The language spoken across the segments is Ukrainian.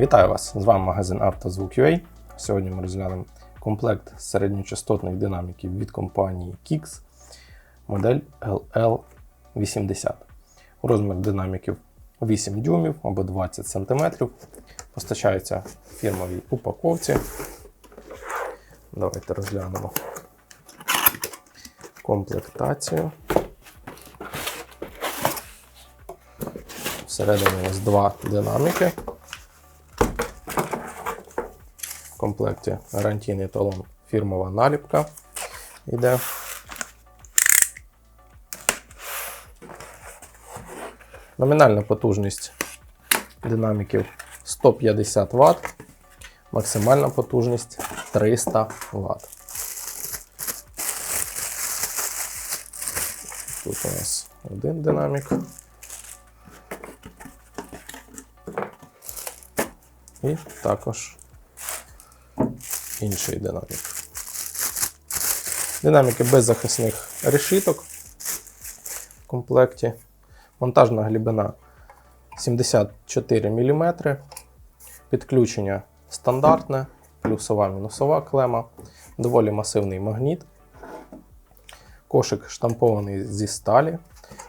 Вітаю вас! З вами магазин «Автозвук.UA». Сьогодні ми розглянемо комплект середньочастотних динаміків від компанії Kix, модель LL80. Розмір динаміків 8 дюймів або 20 см. Постачається в фірмовій упаковці. Давайте розглянемо комплектацію. Всередині у нас два динаміки. Комплекті гарантійний талон фірмова наліпка йде. Номінальна потужність динаміків 150 Вт, максимальна потужність 300 Вт. Тут у нас один динамік. І також інший динамік. Динаміки без захисних решіток в комплекті. Монтажна глибина 74 мм. Підключення стандартне, плюсова мінусова клема, доволі масивний магніт. Кошик штампований зі сталі,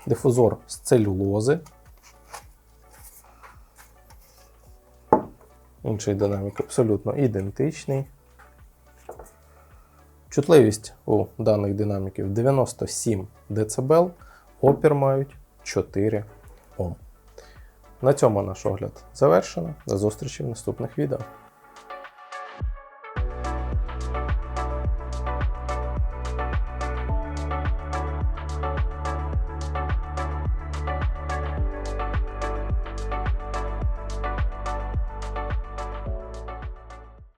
дифузор з целюлози. Інший динамік абсолютно ідентичний. Чутливість у даних динаміків 97 дБ, опір мають 4 Ом. На цьому наш огляд завершено. До зустрічі в наступних відео.